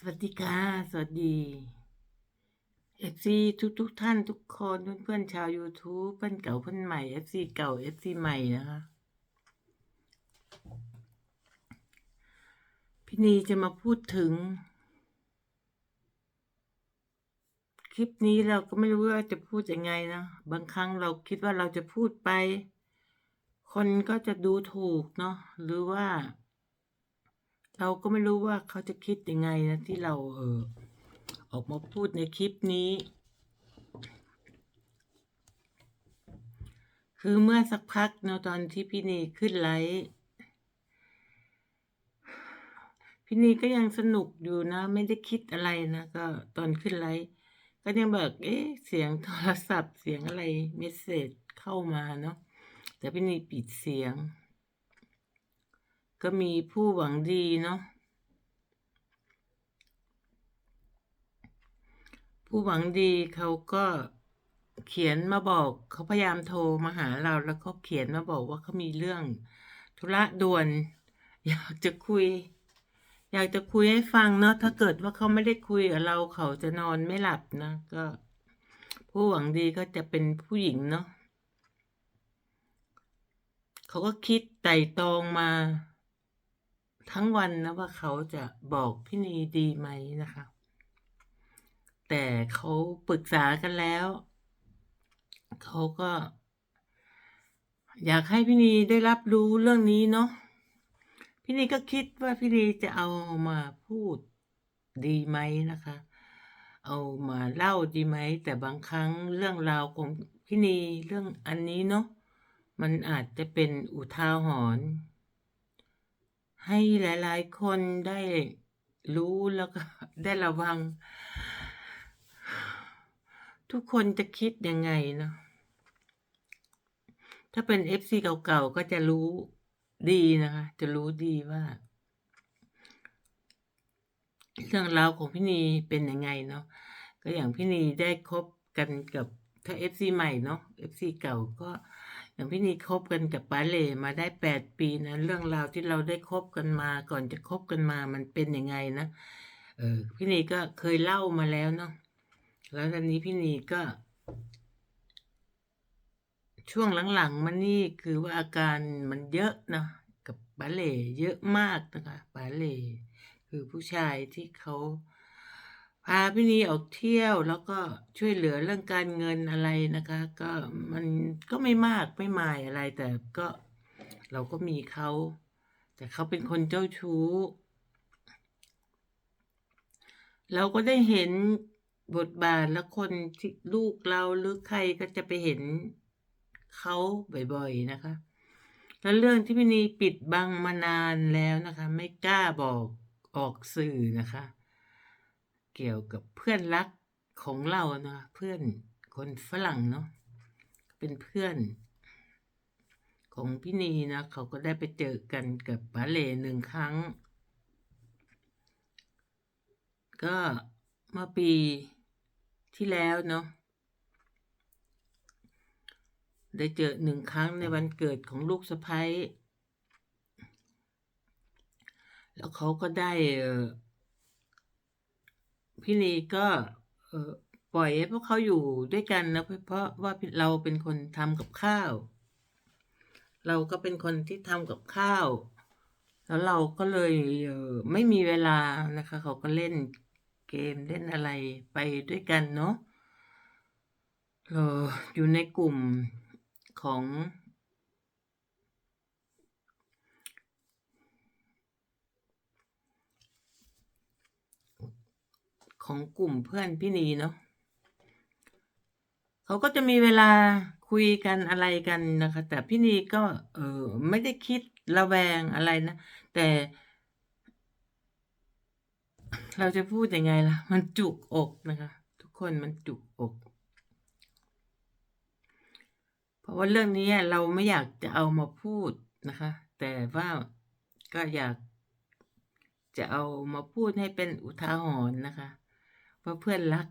สวัสดีค่ะ สวัสดีเอฟซีทุกทุกท่านทุกคนเพื่อนๆชาว YouTube เพื่อนเก่าเพื่อนใหม่เอฟซีเก่าเอฟซีใหม่นะคะ พี่นีจะมาพูดถึง คลิปนี้เราก็ไม่รู้ว่าจะพูดยังไงนะ บางครั้งเราคิดว่าเราจะพูดไป คนก็จะดูถูกเนาะหรือว่า เราก็ไม่รู้ว่าเขาจะคิดยังไงนะที่เราเออออกมาพูดในคลิปนี้ คือเมื่อสักพักเนาะตอนที่พี่นีขึ้นไลฟ์พี่นีก็ยังสนุกอยู่นะ ไม่ได้คิดอะไรนะก็ตอนขึ้นไลฟ์ก็ยังแบบเอ๊ะเสียงโทรศัพท์เสียงอะไรเมสเซจเข้ามาเนาะแต่พี่นีปิดเสียง ก็มีผู้หวังดีเนาะผู้หวังดีเขาก็เขียนมาบอกเขาพยายามโทรมาหาเราแล้วเขาเขียนมาบอกว่าเขามีเรื่องธุระด่วน อยากจะคุย อยากจะคุยให้ฟังเนาะถ้าเกิดว่าเขาไม่ได้คุยกับเราเขาจะนอนไม่หลับนะก็ ผู้หวังดีก็จะเป็นผู้หญิงเนาะเขาก็คิดไต่ตองมา ทั้งวันนะว่าเขาจะบอกพี่นีดีไหมนะคะ แต่เขาปรึกษากันแล้ว เขาก็ อยากให้พี่นีได้รับรู้เรื่องนี้เนาะพี่นีก็คิดว่าพี่นีจะเอามาพูดดีไหมนะคะ เอามาเล่าดีไหม แต่บางครั้งเรื่องราวของพี่นีเรื่องอันนี้เนาะมันอาจจะเป็นอุทาหรณ์ ให้หลายๆ คนได้รู้แล้วก็ได้ระวัง ทุกคนจะคิดยังไงเนาะถ้าเป็นเอฟซีเก่าๆ ก็จะรู้ดีนะคะ จะรู้ดีว่า เรื่องราวของพี่นีเป็นยังไงเนาะก็อย่างพี่นีได้คบกันกับถ้าเอฟซีใหม่เนาะเอฟซีเก่าก็ อย่างพี่นีคบกันกับป้าเล่มาได้แปดปีนะเรื่องราวที่เราได้คบกันมา ก่อนจะคบกันมามันเป็นยังไงนะเออพี่นีก็เคยเล่ามาแล้วเนาะแล้วตอนนี้พี่นีก็ ช่วงหลังๆมันนี่คือว่าอาการมันเยอะนะกับป้าเล่เยอะมากนะคะป้าเล่คือผู้ชายที่เขา พาพี่นีออกเที่ยวแล้วก็ช่วยเหลือเรื่องการเงินอะไรนะคะ ก็มันก็ไม่มากไม่มายอะไร แต่ก็เราก็มีเขา แต่เขาเป็นคนเจ้าชู้ เราก็ได้เห็นบทบาทและคนที่ลูกเราหรือใครก็จะไปเห็นเขาบ่อยๆนะคะ แล้วเรื่องที่พี่นีปิดบังมานานแล้วนะคะ ไม่กล้าบอกออกสื่อนะคะ เกี่ยวกับเพื่อนรักของเรานะเพื่อนคนฝรั่งเนาะเป็นเพื่อน ของพี่นีนะเขาก็ได้ไปเจอกันกับป๋าเล่หนึ่งครั้ง ก็เมื่อปีที่แล้วเนาะได้เจอหนึ่งครั้งในวันเกิดของลูกสะพ้ยแล้วเขาก็ได้ พี่นีก็เออปล่อยให้พวกเขาอยู่ด้วยกันนะเพราะว่าเราเป็นคนทำกับข้าว เราก็เป็นคนที่ทำกับข้าว แล้วเราก็เลยเออไม่มีเวลานะคะ เขาก็เล่นเกมเล่นอะไรไปด้วยกันเนาะเอออยู่ในกลุ่มของ ของกลุ่มเพื่อนพี่นีเนาะเขาก็จะมีเวลาคุยกันอะไรกันนะคะ แต่พี่นีก็เออไม่ได้คิดระแวงอะไรนะ แต่ เราจะพูดยังไงล่ะ มันจุกอกนะคะ ทุกคนมันจุกอก เพราะว่าเรื่องนี้เราไม่อยากจะเอามาพูดนะคะ แต่ว่าก็อยากจะเอามาพูดให้เป็นอุทาหรณ์นะคะ ว่าเพื่อนรัก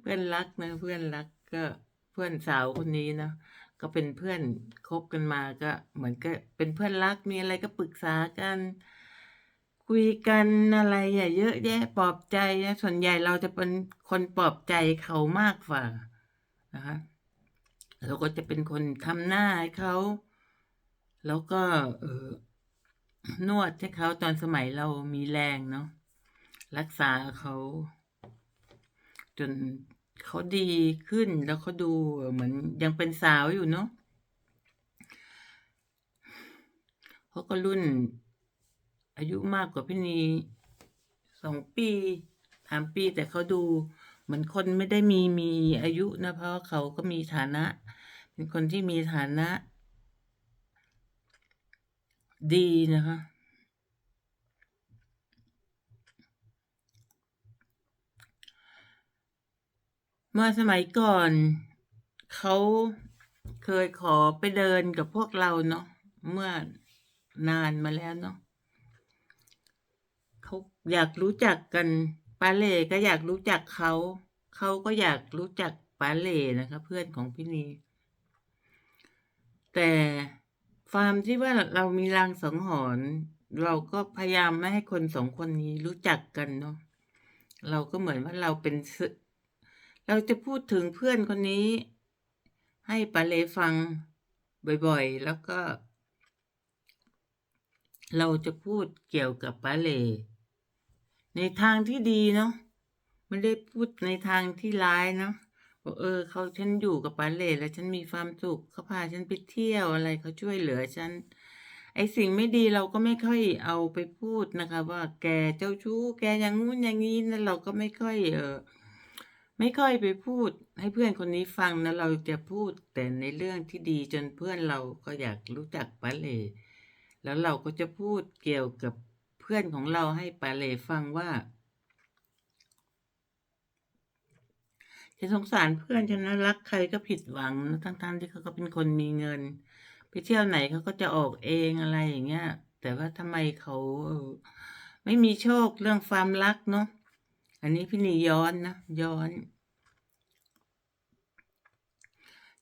เพื่อนรักนะ เพื่อนรักก็เพื่อนสาวคนนี้เนาะก็เป็นเพื่อนคบกันมาก็ เหมือนก็เป็นเพื่อนรักมีอะไรก็ปรึกษากัน คุยกันอะไรอะเยอะแยะปลอบใจนะส่วนใหญ่เราจะเป็นคนปลอบใจเขามากกว่านะคะเราก็จะเป็นคนทำหน้าให้เขาแล้วก็เอ่อนวดให้เขาตอนสมัยเรามีแรงเนาะ รักษาเขาจนเขาดีขึ้นแล้วเขาดูเหมือนยังเป็นสาวอยู่เนาะเขาก็รุ่น อายุมากกว่าพี่นี2ปี3ปีแต่เขาดูเหมือนคนไม่ได้มีมีอายุนะเพราะเขาก็มีฐานะ เป็นคนที่มีฐานะ ดีนะคะ เมื่อสมัยก่อน เขาเคยขอไปเดินกับพวกเราเนาะเมื่อนานมาแล้วเนาะเขาอยากรู้จักกันปาเหร่ก็อยากรู้จักเขาเขาก็อยากรู้จักปาเหร่นะคะ เพื่อนของพี่นีแต่ความที่ว่าเรามีลางสังหรณ์เราก็พยายามไม่ให้คน2คนนี้รู้จักกันเนาะเราก็เหมือนว่าเราเป็น เราจะพูดถึงเพื่อนคนนี้ ให้ปาเหร่ฟังบ่อยๆ แล้วก็ เราจะพูดเกี่ยวกับปาเหร่ในทางที่ดีเนาะไม่ได้พูดในทางที่ร้ายเนาะว่าเออเขาฉันอยู่กับปาเหร่แล้วฉันมีความสุขเขาพาฉันไปเที่ยวอะไรเขาช่วยเหลือฉันไอ้สิ่งไม่ดีเราก็ไม่ค่อยเอาไปพูดนะคะ ว่าแกเจ้าชู้ แกอย่างงู้นอย่างงี้นะเราก็ไม่ค่อยเออ ไม่ค่อยไปพูดให้เพื่อนคนนี้ฟังนะเราจะพูดแต่ในเรื่องที่ดีจนเพื่อนเราก็อยากรู้จักปาเหร่แล้วเราก็จะพูดเกี่ยวกับเพื่อนของเราให้ปาเหร่ฟังว่าฉันสงสารเพื่อนฉันนะรักใครก็ผิดหวังนะทั้งๆที่เขาก็เป็นคนมีเงิน ไปเที่ยวไหนเขาก็จะออกเองอะไรอย่างเงี้ยแต่ว่าทำไมเขาไม่มีโชคเรื่องความรักเนาะ อันนี้พี่นีย้อนนะย้อน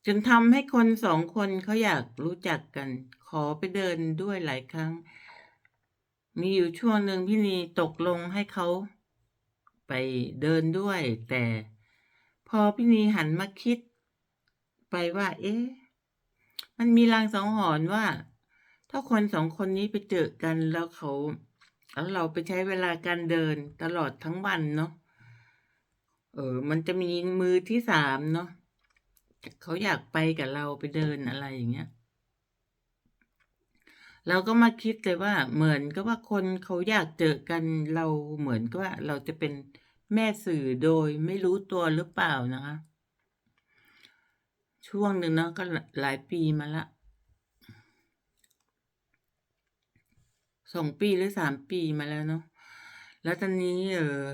จนทำให้คน2คนเขาอยากรู้จักกัน ขอไปเดินด้วยหลายครั้ง มีอยู่ช่วงหนึ่งพี่นีตกลงให้เขาไปเดินด้วย แต่พอพี่นีหันมาคิด ไปว่า เอ๊ะมันมีลางสังหรณ์ว่า ถ้าคน2คนนี้ไปเจอกันแล้วเขา แล้วเราไปใช้เวลาการเดินตลอดทั้งวันเนาะเออ มันจะมีมือที่3เนาะเขาอยากไปกับเราไปเดินอะไรอย่างเงี้ย เราก็มาคิดเลยว่า เหมือนกับว่าคนเขาอยากเจอกันเราเหมือนกับว่าเราจะเป็นแม่สื่อโดยไม่รู้ตัวหรือเปล่านะคะ ช่วงหนึ่งเนาะก็หลายปีมาแล้ว2ปีหรือ3ปีมาแล้วเนาะแล้วตอนนี้เออ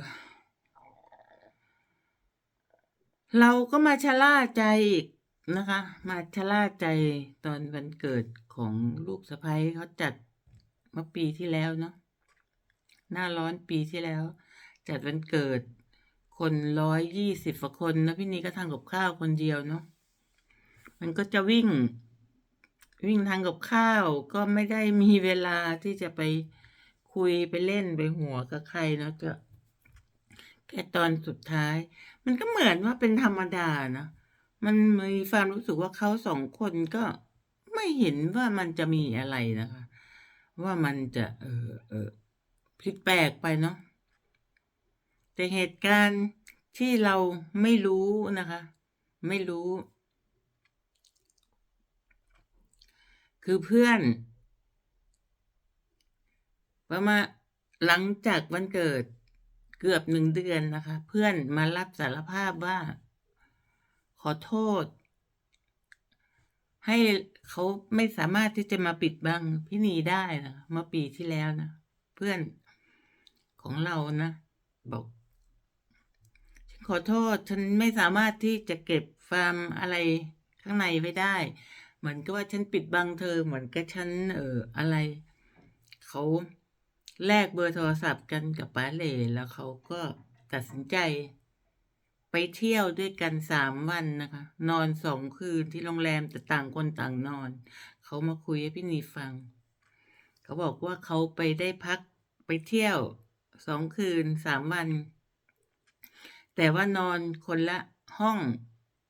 เราก็มาชะล่าใจอีกนะคะ มาชะล่าใจตอนวันเกิดของลูกสะใภ้เขาจัดเมื่อปีที่แล้วเนาะหน้าร้อนปีที่แล้ว จัดวันเกิด คน120กว่าคนนะพี่นีก็ทำกับข้าวคนเดียวเนาะมันก็จะวิ่ง วิ่งทำกับข้าวก็ไม่ได้มีเวลาที่จะไปคุยไปเล่นไปหัวกับใครเนาะจะแค่ตอนสุดท้าย มันก็เหมือนว่าเป็นธรรมดานะมันมีความรู้สึกว่าเขา2คนก็ไม่เห็นว่ามันจะมีอะไรนะคะ ว่ามันจะเออเอ่อผิดแปลกไปเนาะแต่เหตุการณ์ที่เราไม่รู้นะคะ ไม่รู้ คือเพื่อน ประมาณหลังจากวันเกิดเกือบ1เดือนนะคะ เพื่อนมารับสารภาพว่า ขอโทษ ให้เขาไม่สามารถที่จะมาปิดบังพี่นีได้นะเมื่อปีที่แล้วนะเพื่อนของเรานะบอกฉันขอโทษฉันไม่สามารถที่จะเก็บความอะไรข้างในไว้ได้ มือนกับว่าฉันปิดบังเธอเหมือนกับฉันเอออะไรเขาแลกเบอร์โทรศัพท์กันกับปาเหร่แล้วเขาก็ตัดสินใจ ไปเที่ยวด้วยกัน3วันนะคะ นอน2คืนที่โรงแรมแต่ต่างคนต่างนอน เขามาคุยให้พี่นีฟัง เขาบอกว่าเขาไปได้พักไปเที่ยว2คืน3วัน แต่ว่านอนคนละห้อง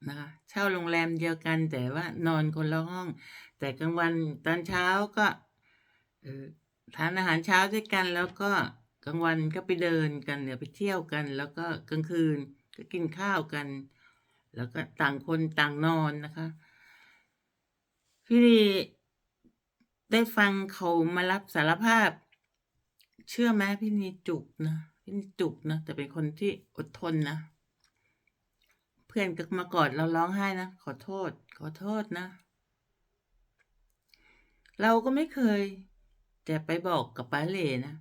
นะคะเช่าโรงแรมเดียวกันแต่ว่านอนคนละห้อง แต่กลางวันตอนเช้าก็เออทานอาหารเช้าด้วยกัน แล้วก็กลางวันก็ไปเดินกันเนี่ยไปเที่ยวกัน แล้วก็กลางคืนก็กินข้าวกัน แล้วก็ต่างคนต่างนอนนะคะพี่นีได้ฟังเขามารับสารภาพ เชื่อไหมพี่นีจุกนะพี่นีจุกนะแต่เป็นคนที่อดทนนะ พื่อนก็มากอดเราร้องไห้นะขอโทษ ขอโทษนะ เราก็ไม่เคยจะไปบอกกับป้าเล่นะ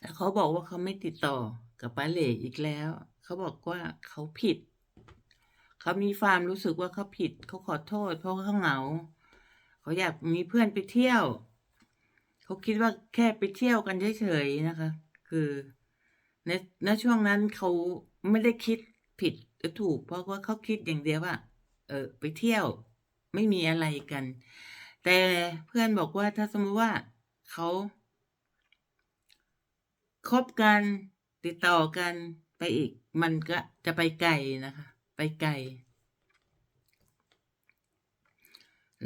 แล้วเขาบอกว่าเขาไม่ติดต่อกับป้าเล่อีกแล้ว เขาบอกว่าเขาผิด เขามีความรู้สึกว่าเขาผิด เขาขอโทษ เพราะเขาเหงา เขาอยากมีเพื่อนไปเที่ยว เขาคิดว่าแค่ไปเที่ยวกันเฉยๆนะคะ คือในณช่วงนั้นเขาไม่ได้คิดผิด ถูกเพราะว่าเขาคิดอย่างเดียวว่า เออไปเที่ยวไม่มีอะไรกัน แต่เพื่อนบอกว่าถ้าสมมติว่าเขาคบกันติดต่อกันไปอีก มันก็จะไปไกลนะคะ ไปไกล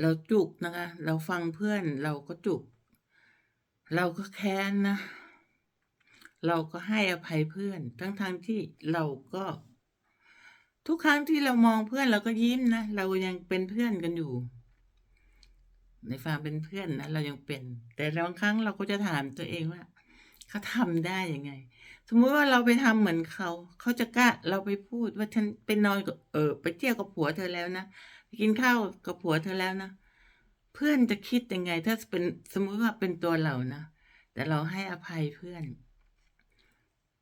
เราจุกนะคะ เราฟังเพื่อนเราก็จุก เราก็แค้นนะ เราก็ให้อภัยเพื่อน ทั้งๆทที่เราก็ ทุกครั้งที่เรามองเพื่อนเราก็ยิ้มนะ เรายังเป็นเพื่อนกันอยู่ ในความเป็นเพื่อนนะเรายังเป็น แต่บางครั้งเราก็จะถามตัวเองว่าเขาทำได้ยังไง สมมุติว่าเราไปทำเหมือนเขาเขาจะกล้าเราไปพูดว่าฉันไปนอนกับเออ ไปเที่ยวกับผัวเธอแล้วนะไปกินข้าวกับผัวเธอแล้วนะเพื่อนจะคิดยังไง ถ้าเป็นสมมุติว่าเป็นตัวเรานะแต่เราให้อภัยเพื่อน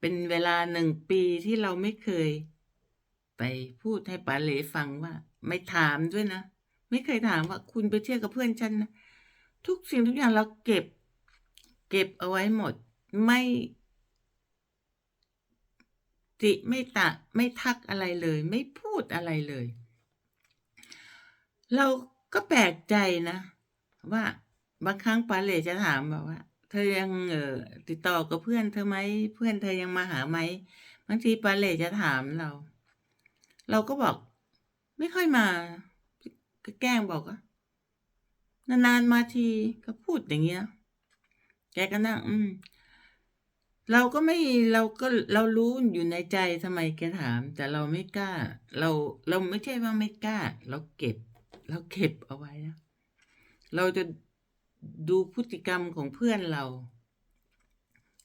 เป็นเวลา1ปีที่เราไม่เคย ไปพูดให้ป๋าเหลฟังว่า ไม่ถามด้วยนะ ไม่เคยถามว่าคุณไปเที่ยวกับเพื่อนฉันนะทุกสิ่งทุกอย่างเราเก็บ เก็บเอาไว้หมด ไม่ติไม่ตะไม่ทักอะไรเลย ไม่พูดอะไรเลย เราก็แปลกใจนะ ว่าบางครั้งป๋าเลจะถามแบบว่า เธอยังเออติดต่อกับเพื่อนเธอไหมเพื่อนเธอยังมาหาไหมบางทีป๋าเลจะถามเรา เราก็บอก ไม่ค่อยมา ก็แกล้งบอกว่านานๆมาทีก็พูดอย่างเงี้ย แกก็นั่งอืม เราก็ไม่เราก็เรารู้อยู่ในใจทำไมแกถาม แต่เราไม่กล้า เราเราไม่ใช่ว่าไม่กล้า เราเก็บ เราเก็บเอาไว้นะเราจะดูพฤติกรรมของเพื่อนเรา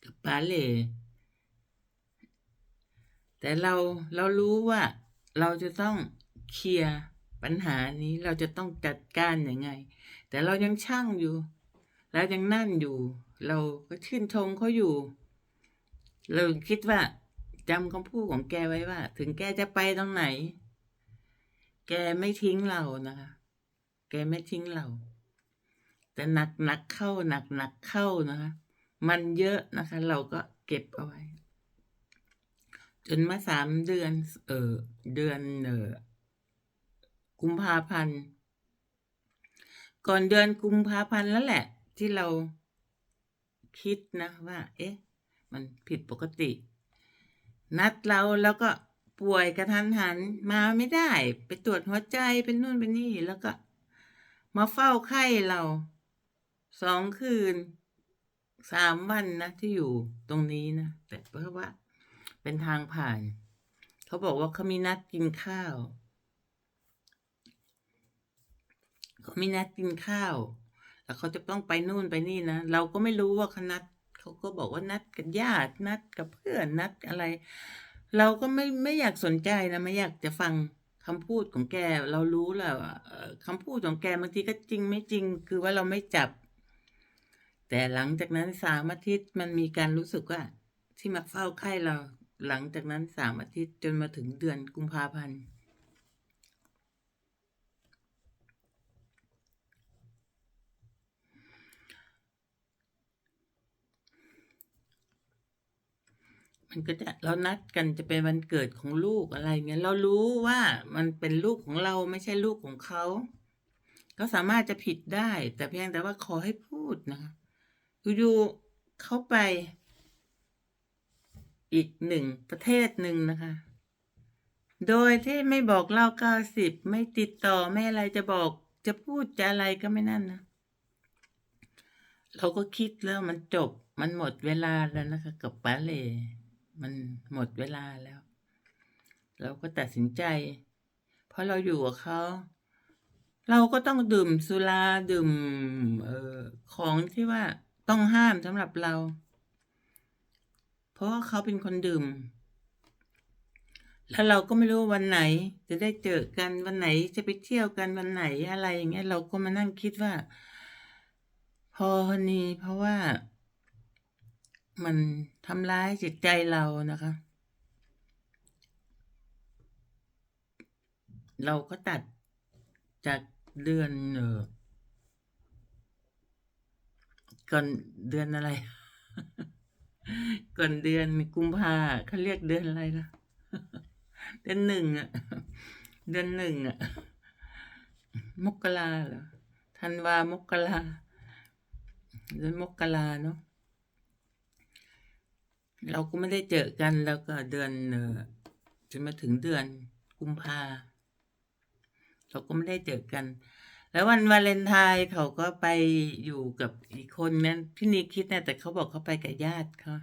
กับปาเหลแต่เราเรารู้ว่า เราจะต้องเคลียร์ปัญหานี้เราจะต้องจัดการยังไง แต่เรายังชั่งอยู่เรายังนั่นอยู่ เราก็ชื่นชมเขาอยู่ เราคิดว่าจำคำพูดของแกไว้ว่า ถึงแกจะไปตรงไหน แกไม่ทิ้งเรานะคะ แกไม่ทิ้งเรา แต่หนักๆเข้าหนักๆเข้านะคะ มันเยอะนะคะ เราก็เก็บเอาไว้ จนมา3เดือน เออเดือนเออกุมภาพันธ์ก่อนเดือนกุมภาพันธ์แล้วแหละ ที่เราคิดนะว่า เอ๊ะ มันผิดปกติ นัดเราแล้วก็ป่วยกระทันหันมาไม่ได้ ไปตรวจหัวใจเป็นนู่นเป็นนี่แล้วก็ มาเฝ้าไข้เรา2คืน3วันนะที่อยู่ตรงนี้นะแต่เพราะว่า เป็นทางผ่าน เขาบอกว่าเขามีนัดกินข้าวเขามีนัดกินข้าว แล้วเขาจะต้องไปนู่นไปนี่นะ เราก็ไม่รู้ว่าเขานัดเขาก็บอกว่านัดกับญาติ นัดกับเพื่อน นัดอะไร เราก็ไม่ไม่อยากสนใจนะ ไม่อยากจะฟังคำพูดของแก เรารู้แหละว่าเอ่อคำพูดของแกบางทีก็จริงไม่จริง คือว่าเราไม่จับ แต่หลังจากนั้น3อาทิตย์มันมีการรู้สึกว่า ที่มาเฝ้าไข้เรา หลังจากนั้น3อาทิตย์จนมาถึงเดือนกุมภาพันธ์มันก็จะเรานัดกันจะเป็นวันเกิดของลูกอะไรเงี้ยเรารู้ว่ามันเป็นลูกของเราไม่ใช่ลูกของเขาก็สามารถจะผิดได้ แต่เพียงแต่ว่าขอให้พูดนะคะอยู่ๆเขาไป อีกหนึ่งประเทศหนึ่งนะคะ โดยที่ไม่บอกเล่าเก้าสิบไม่ติดต่อไม่อะไรจะบอกจะพูดจะอะไรก็ไม่นั่นนะเราก็คิดแล้วมันจบ มันหมดเวลาแล้วนะคะ กับป้าเลมันหมดเวลาแล้ว เราก็ตัดสินใจ เพราะเราอยู่กับเขาเราก็ต้องดื่มสุราดื่มออของที่ว่าต้องห้ามสำหรับเรา เพราะว่าเขาเป็นคนดื่ม แล้วเราก็ไม่รู้วันไหน จะได้เจอกันวันไหนจะไปเที่ยวกันวันไหนอะไรอย่างเงี้ย เราก็มานั่งคิดว่า พอนี้เพราะว่ามันทำร้ายจิตใจเรานะคะ เราก็ตัดจากเดือนเออก่อนเดือนอะไร ก่อนเดือนกุมภาเขาเรียกเดือนอะไรล่ะเดือนหนึ่งอะ เดือนหนึ่งอะ มกราเหรอธันวามกราเดือนมกราเนาะเราก็ไม่ได้เจอกันแล้วก็เดือนเออจนมาถึงเดือนกุมภาเราก็ไม่ได้เจอกัน แล้ววันวาเลนไทน์เขาก็ไปอยู่กับอีกคนนั้นพี่นีคิดนะแต่เขาบอกเขาไปกับญาติเขา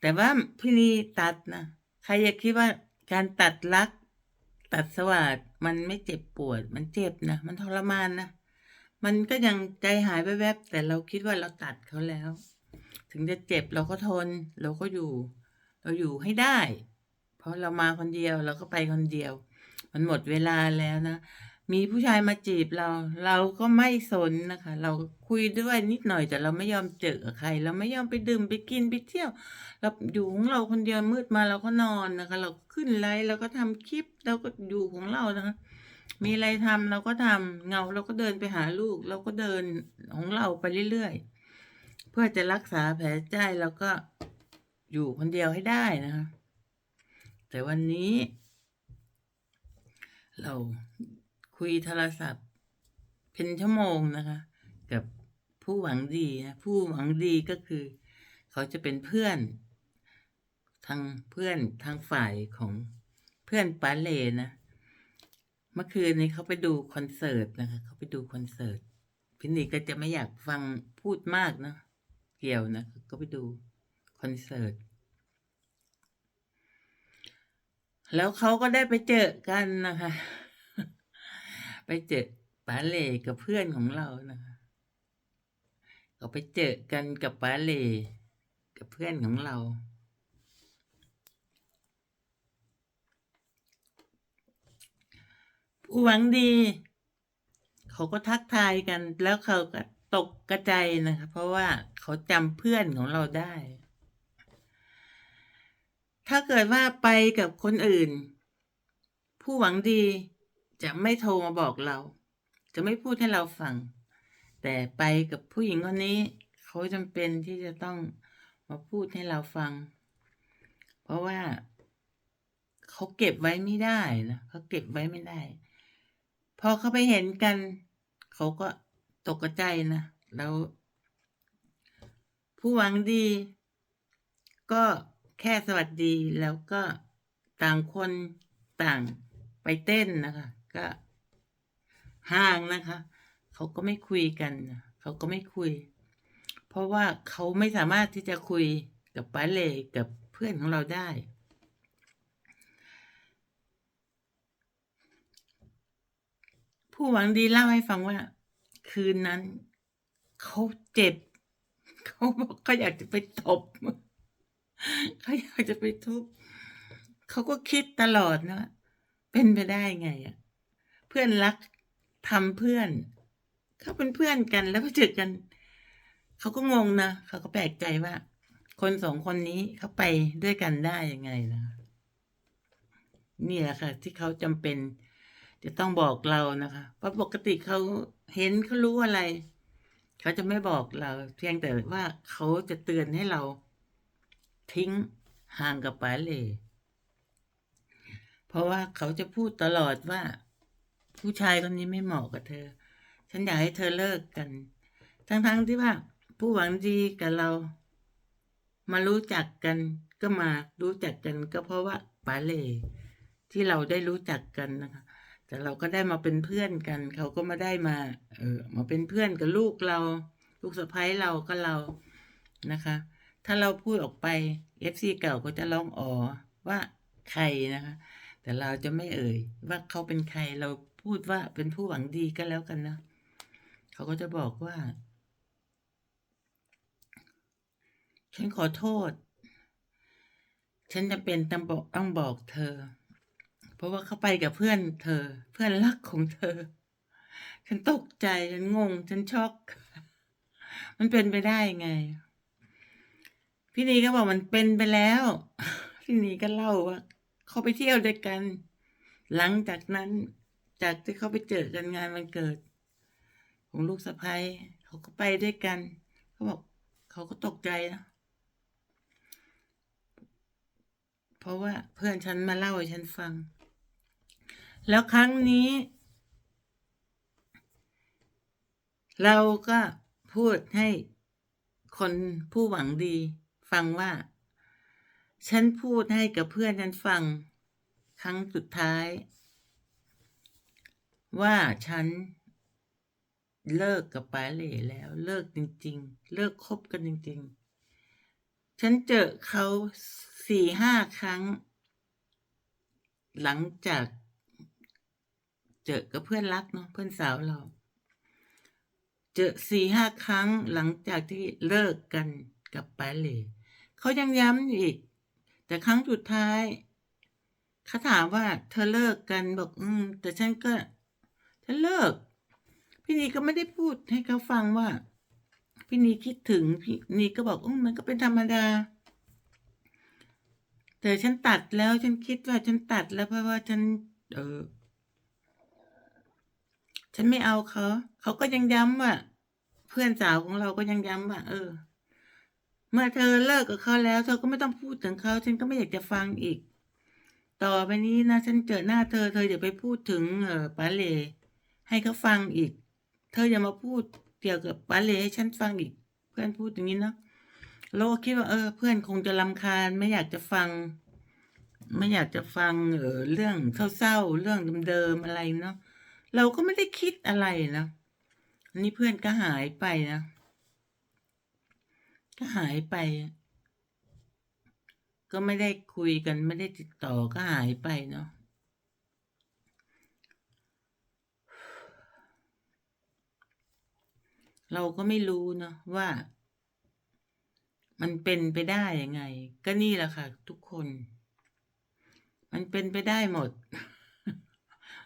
แต่ว่าพี่นีตัดนะใครอยากคิดว่าการตัดรัก ตัดสวัสดมันไม่เจ็บปวด มันเจ็บนะมันทรมานนะมันก็ยังใจหายแวบๆแต่เราคิดว่าเราตัดเขาแล้ว ถึงจะเจ็บเราก็ทน เราก็อยู่ เราอยู่ให้ได้ เพราะเรามาคนเดียวเราก็ไปคนเดียว มันหมดเวลาแล้วนะ มีผู้ชายมาจีบเรา เราก็ไม่สนนะคะ เราคุยด้วยนิดหน่อยแต่เราไม่ยอมเจอใคร เราไม่ยอมไปดื่มไปกินไปเที่ยว เราอยู่ของเราคนเดียวมืดมาเราก็นอนนะคะ เราขึ้นไลฟ์เราก็ทำคลิปเราก็อยู่ของเรานะคะ มีอะไรทำเราก็ทำเงาเราก็เดินไปหาลูก เราก็เดินของเราไปเรื่อยๆ เพื่อจะรักษาแผลใจแล้วก็อยู่คนเดียวให้ได้นะคะ แต่วันนี้ เรา คุยโทรศัพท์ เป็นชั่วโมงนะคะ กับผู้หวังดีนะผู้หวังดีก็คือ เขาจะเป็นเพื่อน ทางเพื่อนทางฝ่ายของเพื่อนปาเลนะเมื่อคืนนี้เขาไปดูคอนเสิร์ตนะคะเขาไปดูคอนเสิร์ตพี่นี่ก็จะไม่อยากฟังพูดมากนะเกี่ยวนะก็ไปดูคอนเสิร์ตแล้วเขาก็ได้ไปเจอกันนะคะ ไปเจอป๋าเล่กับเพื่อนของเรานะคะก็ไปเจอกันกับป๋าเล่กับเพื่อนของเรา ผู้หวังดี เขาก็ทักทายกัน แล้วเขาก็ตกกระจายนะคะเพราะว่าเขาจำเพื่อนของเราได้ ถ้าเกิดว่าไปกับคนอื่น ผู้หวังดี จะไม่โทรมาบอกเรา จะไม่พูดให้เราฟัง แต่ไปกับผู้หญิงคนนี้ เขาจำเป็นที่จะต้องมาพูดให้เราฟัง เพราะว่าเขาเก็บไว้ไม่ได้นะเขาเก็บไว้ไม่ได้ พอเขาไปเห็นกัน เขาก็ตกใจนะแล้วผู้หวังดี ก็แค่สวัสดีแล้วก็ต่างคนต่างไปเต้นนะคะ ก็ห่างนะคะ เขาก็ไม่คุยกัน เขาก็ไม่คุย เพราะว่าเขาไม่สามารถที่จะคุยกับป้าเลกับเพื่อนของเราได้ ผู้หวังดีเล่าให้ฟังว่า คืนนั้นเขาเจ็บ เขาบอกเขาอยากจะไปตบเขาอยากจะไปทุบเขาก็คิดตลอดนะ เป็นไปได้ไงอะ เพื่อนรักทำเพื่อน เขาเป็นเพื่อนกันแล้วก็เจอกัน เขาก็งงนะเขาก็แปลกใจว่า คนสองคนนี้เขาไปด้วยกันได้ยังไงนะนี่แหละค่ะ ที่เขาจำเป็น จะต้องบอกเรานะคะเพราะปกติเขาเห็นเขารู้อะไร เขาจะไม่บอกเรา เพียงแต่ว่าเขาจะเตือนให้เราทิ้งห่างกับป๋าเล่เพราะว่าเขาจะพูดตลอดว่า ผู้ชายคนนี้ไม่เหมาะกับเธอ ฉันอยากให้เธอเลิกกัน ทั้งๆทที่ว่า ผู้หวังดีกับเรา มารู้จักกันก็มารู้จักกันก็เพราะว่าป๋าเล่ที่เราได้รู้จักกันนะคะ แต่เราก็ได้มาเป็นเพื่อนกัน เขาก็มาได้มา เออมาเป็นเพื่อนกับลูกเรา ลูกสะใภ้เราก็เรานะคะ ถ้าเราพูดออกไปเอฟซีเก่าก็จะร้องอ๋อว่าใครนะคะ แต่เราจะไม่เอ่ยว่าเขาเป็นใครเรา พูดว่าเป็นผู้หวังดีก็แล้วกันนะ เขาก็จะบอกว่า ฉันขอโทษ ฉันจะเป็นต้องบอกต้องบอกเธอ เพราะว่าเขาไปกับเพื่อนเธอ เพื่อนรักของเธอ ฉันตกใจ ฉันงง ฉันช็อก มันเป็นไปได้ไง พี่นีก็บอกมันเป็นไปแล้ว พี่นีก็เล่าว่าเขาไปเที่ยวด้วยกัน หลังจากนั้น จากที่เขาไปเจอกันงานวันเกิด ของลูกสะพ้ยเขาก็ไปด้วยกันเขาบอกเขาก็ตกใจนะเพราะว่าเพื่อนฉันมาเล่าให้ฉันฟัง แล้วครั้งนี้ เราก็พูดให้คนผู้หวังดีฟังว่า ฉันพูดให้กับเพื่อนฉันฟัง ครั้งสุดท้าย ว่าฉันเลิกกับปาเล่แล้วเลิกจริง ๆ เลิกคบกันจริง ๆ ฉันเจอเขาสี่ห้าครั้ง หลังจากเจอกับเพื่อนรักเนาะเพื่อนสาวเรา เจอสี่ห้าครั้งหลังจากที่เลิกกันกับปาเล่เขายังย้ำอีก แต่ครั้งสุดท้ายเขาถามว่าเธอเลิกกันบอก อืม แต่ฉันก็ ฉันเลิก พี่นีก็ไม่ได้พูดให้เขาฟังว่า พี่นีคิดถึง พี่นีก็บอกอืมมันก็เป็นธรรมดา แต่ฉันตัดแล้วฉันคิดว่าฉันตัดแล้วเพราะว่าฉัน เออ ฉันไม่เอาเขา เขาก็ยังย้ำว่า เพื่อนสาวของเราก็ยังย้ำว่า เออ เมื่อเธอเลิกกับเขาแล้วเธอก็ไม่ต้องพูดถึงเขาฉันก็ไม่อยากจะฟังอีกต่อไปนี้นะ ฉันเจอหน้าเธอเธออย่าไปพูดถึงเออปาเล่ ให้เขาฟังอีก เธออย่ามาพูดเกี่ยวกับปาเลให้ฉันฟังอีก เพื่อนพูดอย่างนี้เนาะเราก็คิดว่าเออ เพื่อนคงจะรำคาญไม่อยากจะฟัง ไม่อยากจะฟังเออเรื่องเศร้าๆเรื่องเดิมๆอะไรเนาะเราก็ไม่ได้คิดอะไรนะอันนี้เพื่อนก็หายไปนะก็หายไป ก็ไม่ได้คุยกันไม่ได้ติดต่อก็หายไปเนาะ เราก็ไม่รู้เนาะว่า มันเป็นไปได้ยังไง ก็นี่แหละค่ะ ทุกคน มันเป็นไปได้หมด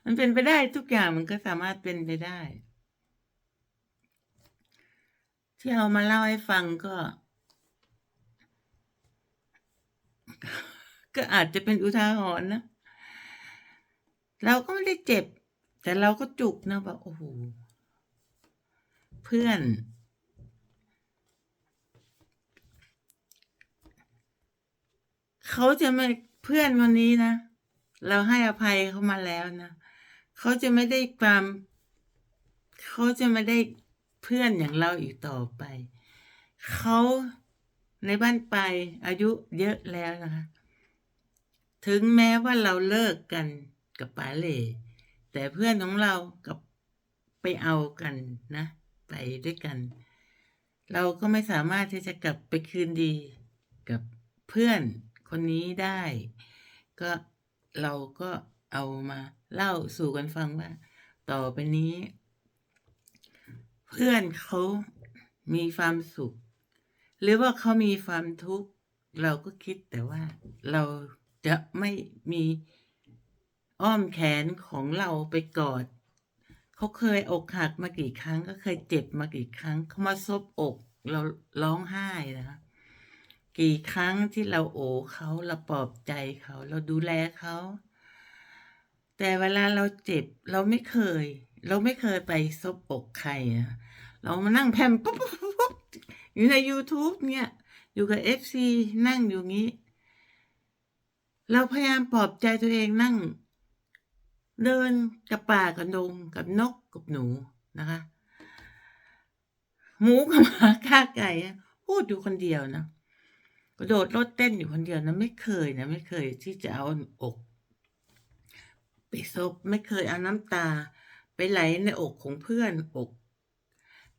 มันเป็นไปได้ทุกอย่างมันก็สามารถเป็นไปได้ ที่เอามาเล่าให้ฟังก็ ก็อาจจะเป็นอุทาหรณ์นะเราก็ไม่ได้เจ็บ แต่เราก็จุกนะแบบโอ้โห เพื่อน เขาจะไม่เพื่อนวันนี้นะ เราให้อภัยเขามาแล้วนะเขาจะไม่ได้ความเขาจะไม่ได้เพื่อนอย่างเราอีกต่อไปเขาในบ้านไปอายุเยอะแล้วนะคะ ถึงแม้ว่าเราเลิกกันกับป๋าเหล่แต่เพื่อนของเรากับไปเอากันนะ ไปด้วยกัน เราก็ไม่สามารถที่จะกลับไปคืนดีกับเพื่อนคนนี้ได้ ก็เราก็เอามาเล่าสู่กันฟังว่า ต่อไปนี้ เพื่อนเขามีความสุข หรือว่าเขามีความทุกข์เราก็คิดแต่ว่าเราจะไม่มีอ้อมแขนของเราไปกอด เขาเคยอกหักมากี่ครั้ง ก็เคยเจ็บมากี่ครั้งเขามาซบอกเราร้องไห้นะคะกี่ครั้งที่เราโอบเขาเราปลอบใจเขา เราดูแลเขา แต่เวลาเราเจ็บเราไม่เคย เราไม่เคยไปซบอกใครอะเรามานั่งแพมปุ๊บปุ๊บปุ๊บปุ๊บอยู่ใน YouTube เนี่ย อยู่กับ FC นั่งอยู่งี้ เราพยายามปลอบใจตัวเองนั่ง เดินกับป่ากับดงกับนกกับหนูนะคะ หมูกับหมาฆ่าไก่พูดอยู่คนเดียวนะกระโดดโลดเต้นอยู่คนเดียวนะไม่เคยนะไม่เคยที่จะเอาอกไปซบไม่เคยเอาน้ำตา ไปไหลในอกของเพื่อนอก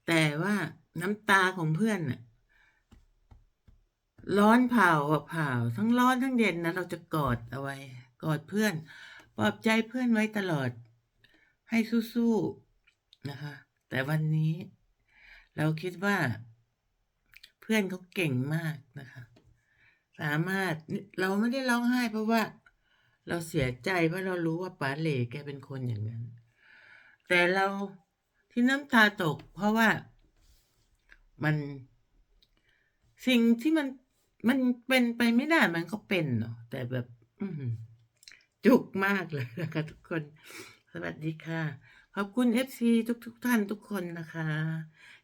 แต่ว่าน้ำตาของเพื่อนน่ะร้อนเผาเผาทั้งร้อนทั้งเย็นนะเราจะกอดเอาไว้ กอดเพื่อน ปลอบใจเพื่อนไว้ตลอด ให้สู้ๆนะคะ แต่วันนี้ เราคิดว่า เพื่อนเขาเก่งมากนะคะ สามารถเราไม่ได้ร้องไห้เพราะว่า เราเสียใจเพราะเรารู้ว่าป๋าเหล่แกเป็นคนอย่างนั้น แต่เราที่น้ำตาตก เพราะว่ามันสิ่งที่มันมันเป็นไปไม่ได้มันก็เป็นเนาะแต่แบบ อื จุกมากเลยนะคะทุกคน สวัสดีค่ะ ขอบคุณเอฟซีทุกทุกๆท่านทุกคนนะคะ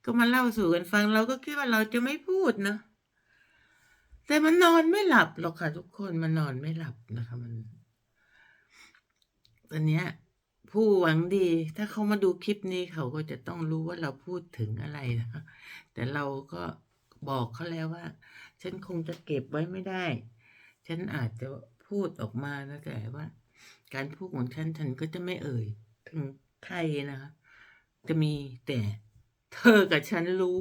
ก็มาเล่าสู่กันฟังเราก็คิดว่าเราจะไม่พูดเนาะแต่มันนอนไม่หลับหรอกค่ะ ทุกคนมันนอนไม่หลับนะคะมันตอนเนี้ย ผู้หวังดี ถ้าเขามาดูคลิปนี้เขาก็จะต้องรู้ว่าเราพูดถึงอะไรนะแต่เราก็บอกเขาแล้วว่า ฉันคงจะเก็บไว้ไม่ได้ ฉันอาจจะ พูดออกมานะแต่ว่า การพูดของฉันฉันก็จะไม่เอ่ย ถึงใครนะคะจะมีแต่เธอกับฉันรู้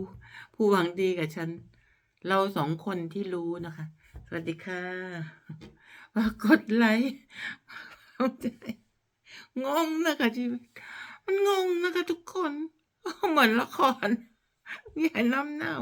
ผู้หวังดีกับฉัน เราสองคนที่รู้นะคะ สวัสดีค่ะฝากกดไลค์เข้าใจงงนะคะชีวิตมันงงนะคะทุกคน เหมือนละครอย่น้ำเน่า